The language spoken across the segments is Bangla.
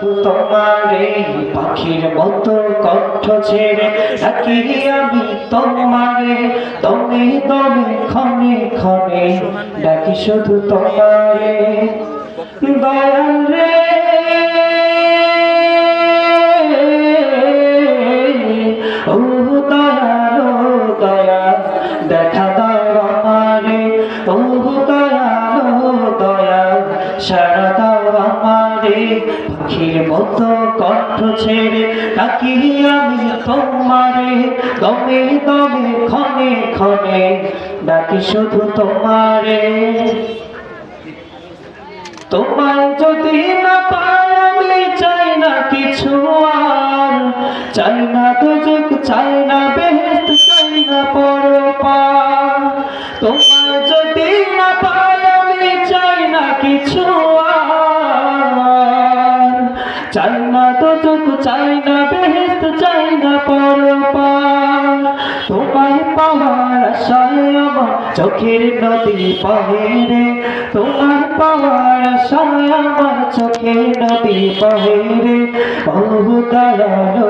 তোমারে, পাখির মতো কণ্ঠ ছেড়ে ডাকি আমি তোমারে। তুমি তুমি ক্ষণে ক্ষণে ডাকি শুধু তোমারে। ও দয়াল, দেখা আমারে পাখির মতো কণ্ঠ ছেড়ে তাকি আমি তোমারে, দমে দমে, ক্ষণে ক্ষণে ডাকি শুধু তোমারে। তোমায় যদি না পাই আমি চাই না কিছু আর, চাই না দুজক, চাই না বেহেস্ত না দুজক চাই না বেহেস্ত চাই না পরপার তোমায় পাওয়ার আশায় আমার চোখের নদী পাহেরে তোমার পাওয়ার আশায় আমার চোখের নদী পাহেরে বহু দয়ালো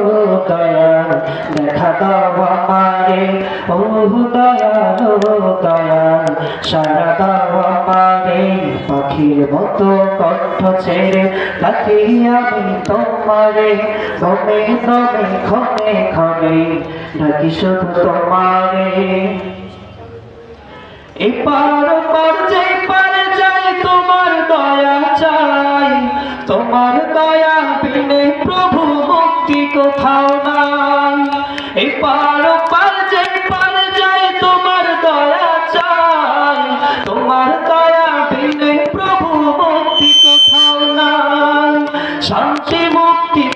দয়াল, দেখা দাও আমারে। বহু দয়ালো দয়াল, সারা দাও আমারে। পাখির মতো কণ্ঠ ছেড়ে তাকে আমি তোমারে। দমে দমে ক্ষণে ক্ষণে ডাকি শুধু তোমারে। এপার পার যে পার যাই তোমার দয়া চাই। তোমার দয়া বিনে প্রভু মুক্তি কোথাও নাই। এপার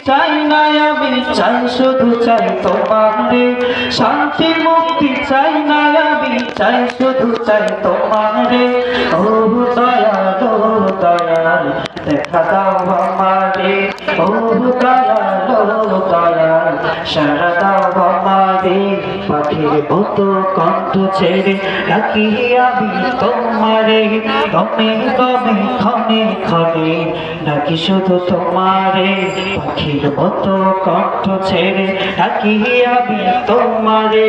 চাই না আমি, চাই শুধু চাই তোমারে শান্তি, মুক্তি চাই না আমি, চাই শুধু চাই তোমারে ও দয়া ও দয়াল, দেখা দাও মতো কণ্ঠ ছেড়ে ডাকি আমি তোমারে। গমে গমে ক্ষণে ক্ষণে ডাকি শুধু তোমারে। পাখির মতো কণ্ঠ ছেড়ে ডাকি আমি তোমারে।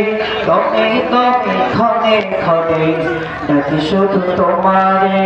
গমে গমে ক্ষণে ক্ষণে ডাকি শুধু তোমারে।